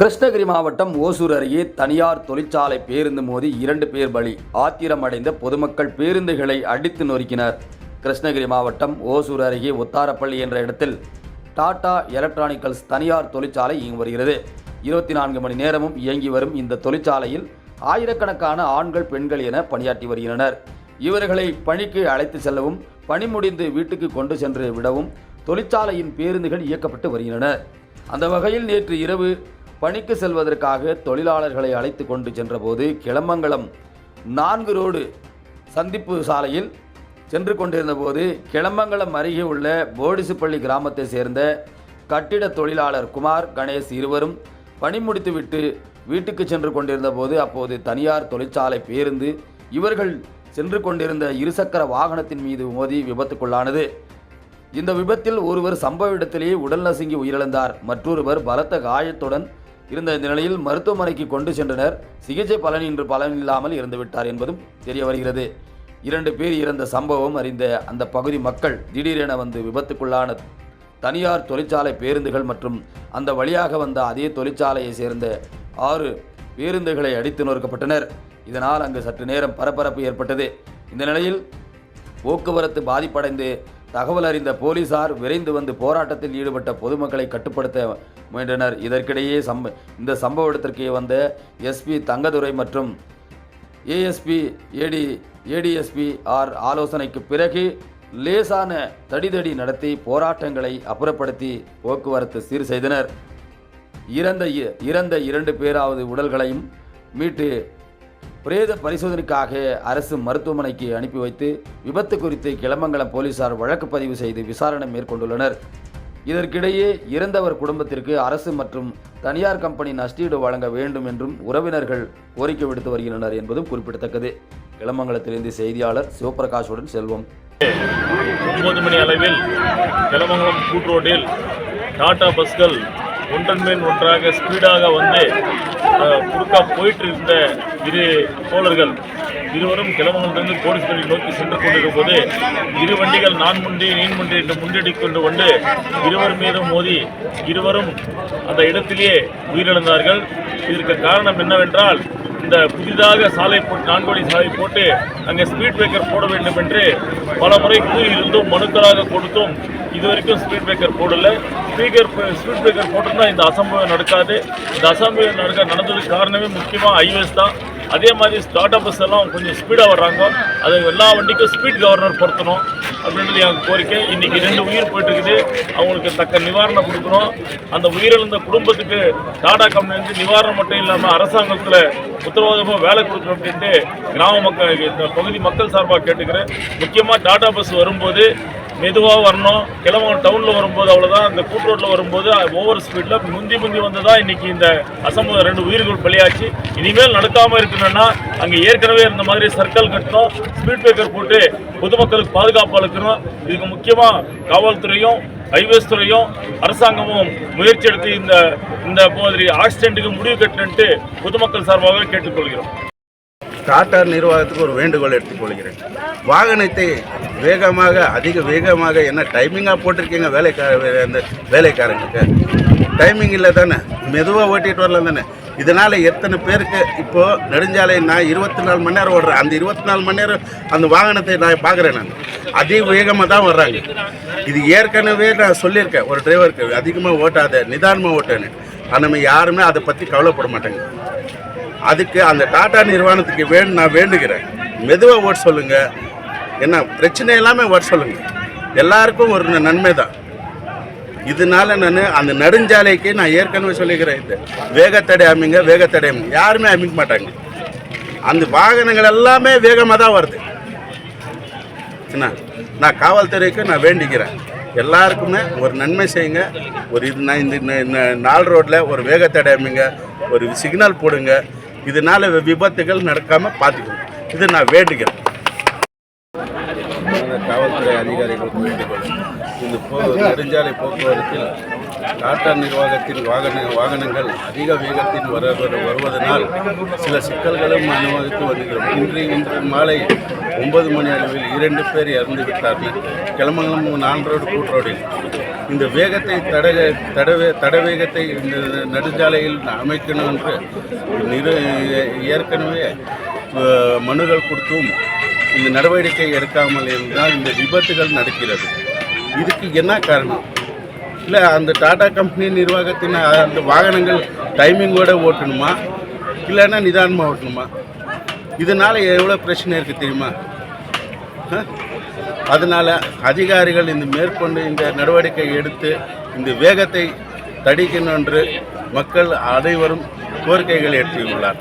கிருஷ்ணகிரி மாவட்டம் ஓசூர் அருகே தனியார் தொழிற்சாலை பேருந்து மோதி இரண்டு பேர் பலி. ஆத்திரமடைந்த பொதுமக்கள் பேருந்துகளை அடித்து நொறுக்கினர். கிருஷ்ணகிரி மாவட்டம் ஓசூர் அருகே உத்தாரப்பள்ளி என்ற இடத்தில் டாடா எலக்ட்ரானிக்கல்ஸ் தனியார் தொழிற்சாலை இயங்கி வருகிறது. இருபத்தி நான்கு மணி நேரமும் இயங்கி வரும் இந்த தொழிற்சாலையில் ஆயிரக்கணக்கான ஆண்கள் பெண்கள் என பணியாற்றி வருகின்றனர். இவர்களை பணிக்கு அழைத்து செல்லவும் பணி முடிந்து வீட்டுக்கு கொண்டு சென்று விடவும் தொழிற்சாலையின் பேருந்துகள் இயக்கப்பட்டு வருகின்றன. அந்த வகையில் நேற்று இரவு பணிக்கு செல்வதற்காக தொழிலாளர்களை அழைத்து கொண்டு சென்றபோது கிளமங்கலம் நான்கு ரோடு சந்திப்பு சாலையில் சென்று கொண்டிருந்தபோது கிளம்பங்கலம் அருகே உள்ள போடிசுப்பள்ளி கிராமத்தை சேர்ந்த கட்டிட தொழிலாளர் குமார் கணேஷ் இருவரும் பணி முடித்துவிட்டு வீட்டுக்கு சென்று கொண்டிருந்தபோது அப்போது தனியார் தொழிற்சாலை பேருந்து இவர்கள் சென்று கொண்டிருந்த இருசக்கர வாகனத்தின் மீது மோதி விபத்துக்குள்ளானது. இந்த விபத்தில் ஒருவர் சம்பவ இடத்திலேயே உடல் நசுங்கி உயிரிழந்தார். மற்றொருவர் பலத்த காயத்துடன் இருந்த இந்த நிலையில் மருத்துவமனைக்கு கொண்டு சென்றனர். சிகிச்சை பலனின்றி பலனில்லாமல் இருந்துவிட்டார் என்பதும் தெரிய வருகிறது. இரண்டு பேர் இறந்த சம்பவம் அறிந்த அந்த பகுதி மக்கள் திடீரென வந்து விபத்துக்குள்ளான தனியார் தொழிற்சாலை பேருந்துகள் மற்றும் அந்த வழியாக வந்த அதே தொழிற்சாலையை சேர்ந்த ஆறு பேருந்துகளை அடித்து நொறுக்கப்பட்டனர். இதனால் அங்கு சற்று நேரம் பரபரப்பு ஏற்பட்டது. இந்த நிலையில் போக்குவரத்து பாதிப்படைந்து தகவல் அறிந்த போலீசார் விரைந்து வந்து போராட்டத்தில் ஈடுபட்ட பொதுமக்களை கட்டுப்படுத்த முயன்றனர். இதற்கிடையே சம்ப இந்த சம்பவ இடத்திற்கு வந்த எஸ்பி தங்கதுரை மற்றும் ஏஎஸ்பி ஏடி ஏடிஎஸ்பி ஆர் ஆலோசனைக்கு பிறகு லேசான தடிதடி நடத்தி போராட்டங்களை அப்புறப்படுத்தி போக்குவரத்து சீர் செய்தனர். இறந்த இ- இறந்த இரண்டு பேராவது உடல்களையும் மீட்டு பிரேத பரிசோதனைக்காக அரசு மருத்துவமனைக்கு அனுப்பி வைத்து விபத்து குறித்து கிளமங்கலம் போலீசார் வழக்கு பதிவு செய்து விசாரணை மேற்கொண்டுள்ளனர். இதற்கிடையே இறந்தவர் குடும்பத்திற்கு அரசு மற்றும் தனியார் கம்பெனி நஷ்டீடு வழங்க வேண்டும் என்றும் உறவினர்கள் கோரிக்கை விடுத்து வருகின்றனர் என்பதும் குறிப்பிடத்தக்கது. கிளமங்கலத்திலிருந்து செய்தியாளர் சிவபிரகாஷுடன் செல்வம். ஒன்பது மணி அளவில் கிளமங்கலம் கூட்ரோட்டில் டாடா பஸ்கள் ஒன்றன் மேல் ஒன்றாக ஸ்பீடாக வந்து குறுக்கா போயிட்டு இருந்த இரு தோழர்கள் இருவரும் கிளமங்கலத்திலிருந்து கோடிஸ்பள்ளி நோக்கி சென்று கொண்டிருக்கும் போது இரு வண்டிகள் நான் முண்டி நீன் முண்டி என்று முன்னெடுத்து கொண்டு கொண்டு இருவர் மீதும் மோதி இருவரும் அந்த இடத்திலேயே உயிரிழந்தார்கள். இதற்கு காரணம் என்னவென்றால் இந்த புதிதாக சாலை போட்டு நான்குவழி சாலை போட்டு அங்கே ஸ்பீட் பிரேக்கர் போட வேண்டும் என்று பல முறை கூறியிருந்தும் மனுக்களாக கொடுத்தும் இதுவரைக்கும் ஸ்பீட் பிரேக்கர் போடல. ஸ்பீக்கர் ஸ்பீட் பிரேக்கர் போட்டிருந்தால் இந்த அசம்பவம் நடக்காது. இந்த அசம்பவம் நடக்க நடந்ததுக்கு காரணமே முக்கியமாக ஹைவேஸ் தான். அதே மாதிரி ஸ்டார்ட் பஸ் எல்லாம் கொஞ்சம் ஸ்பீடாக வர்றாங்க. அது எல்லா வண்டிக்கும் ஸ்பீட் கவர்னர் பொருத்தணும் அப்படின்றது என் கோரிக்கை. இன்றைக்கி ரெண்டு உயிர் போயிட்டு இருக்குது அவங்களுக்கு தக்க நிவாரணம் கொடுக்கணும். அந்த உயிரிழந்த குடும்பத்துக்கு டாடா கம்பெனி வந்து நிவாரணம் மட்டும் இல்லாமல் அரசாங்கத்தில் உத்தரவாதமாக வேலை கொடுக்கணும் அப்படின்ட்டு கிராம மக்கள் இந்த பகுதி மக்கள் சார்பாக கேட்டுக்கிறேன். முக்கியமாக டாடா பஸ் வரும்போது மெதுவாக வரணும். கிளம்பும் டவுனில் வரும்போது அவ்வளோதான் இந்த கூட்டு ரோட்டில் வரும்போது ஓவர் ஸ்பீடில் முந்தி முந்தி வந்ததா இன்றைக்கி இந்த அசம்பவம் ரெண்டு உயிர்கள் பலியாச்சு. இனிமேல் நடக்காமல் இருக்கணும்னா அங்கே ஏற்கனவே இருந்த மாதிரி சர்க்கிள் கட்டணும். ஸ்பீட் பிரேக்கர் போட்டு பொதுமக்களுக்கு பாதுகாப்பு அளிக்கணும். இதுக்கு முக்கியமாக காவல்துறையும் ஹைவேஸ் துறையும் அரசாங்கமும் முயற்சி எடுத்து இந்த இந்த மாதிரி ஆக்சிடென்ட்டுக்கு முடிவு கட்டணுன்ட்டு பொதுமக்கள் சார்பாக கேட்டுக்கொள்கிறோம். டாடா நிர்வாகத்துக்கு ஒரு வேண்டுகோள் எடுத்துக்கொள்கிறேன் வாகனத்தை வேகமாக அதிக வேகமாக என்ன டைமிங்காக போட்டிருக்கீங்க வேலைக்கா அந்த வேலைக்காரங்களுக்கு? டைமிங் இல்லை தானே? மெதுவாக ஓட்டிகிட்டு வரலாம் தானே? இதனால் எத்தனை பேருக்கு இப்போது நெடுஞ்சாலை நான் இருபத்தி நாலு மணி நேரம் ஓடுறேன். அந்த இருபத்தி நாலு மணி நேரம் அந்த வாகனத்தை நான் பார்க்குறேன் நான். அதிக வேகமாக தான் வர்றாங்க. இது ஏற்கனவே நான் சொல்லியிருக்கேன். ஒரு டிரைவருக்கு அதிகமாக ஓட்டாத நிதானமாக ஓட்டேன்னு. ஆனால் யாருமே அதை பற்றி கவலைப்பட மாட்டாங்க. அதுக்கு அந்த டாடா நிறுவனத்துக்கு வேணும் நான் வேண்டுகிறேன். மெதுவாக ஓட் சொல்லுங்கள் என்ன பிரச்சனை எல்லாமே ஓட் சொல்லுங்கள் எல்லாருக்கும் ஒரு நன்மை தான். இதனால நான் அந்த நெடுஞ்சாலைக்கு நான் ஏற்கனவே சொல்லிக்கிறேன் இது. வேகத்தடை அமைங்க வேகத்தடை அமைங்க. யாருமே அமைக்க மாட்டாங்க. அந்த வாகனங்கள் எல்லாமே வேகமாக தான் வருது. என்ன நான் காவல்துறைக்கு நான் வேண்டிக்கிறேன். எல்லாருக்குமே ஒரு நன்மை செய்யுங்க. ஒரு இது நான் இந்த இந்த நாலு ரோட்டில் ஒரு வேகத்தடை அமைங்க. ஒரு சிக்னல் போடுங்க. இதனால விபத்துகள் நடக்காமல் பார்த்துக்கணும் இது நான் வேண்டுகிறேன். காவல்துறை அதிகாரிகளுக்கு வேண்டுகோள் இந்த போ நெடுஞ்சாலை போக்குவரத்தில் டாடா நிர்வாகத்தின் வாகன வாகனங்கள் அதிக வேகத்தில் வர வருவதனால் சில சிக்கல்களும் அனுபவித்து வருகிறோம். இன்று இன்று மாலை ஒன்பது மணி அளவில் இரண்டு பேர் இறந்து விட்டார்கள் கிளமங்கலம் நான்கு ரோடு கூட்ரோடில் இந்த வேகத்தை தட தடவே தடவேகத்தை இந்த நெடுஞ்சாலையில் அமைக்கணும் என்று நிறு ஏற்கனவே மனுகள் கொடுத்தும் இந்த நடவடிக்கை எடுக்காமல் இருந்தால் இந்த விபத்துகள் நடக்கிறது. இதுக்கு என்ன காரணம்? இல்லை அந்த டாடா கம்பெனி நிர்வாகத்தின் அந்த வாகனங்கள் டைமிங்கோட ஓட்டணுமா? இல்லைன்னா நிதானமாக ஓட்டணுமா? இதனால் எவ்வளோ பிரச்சனை இருக்குது தெரியுமா? அதனால் அதிகாரிகள் இந்த மேற்கொண்டு இந்த நடவடிக்கை எடுத்து இந்த வேகத்தை தடிக்கணும் என்று மக்கள் அனைவரும் கோரிக்கைகள் ஏற்றியுள்ளார்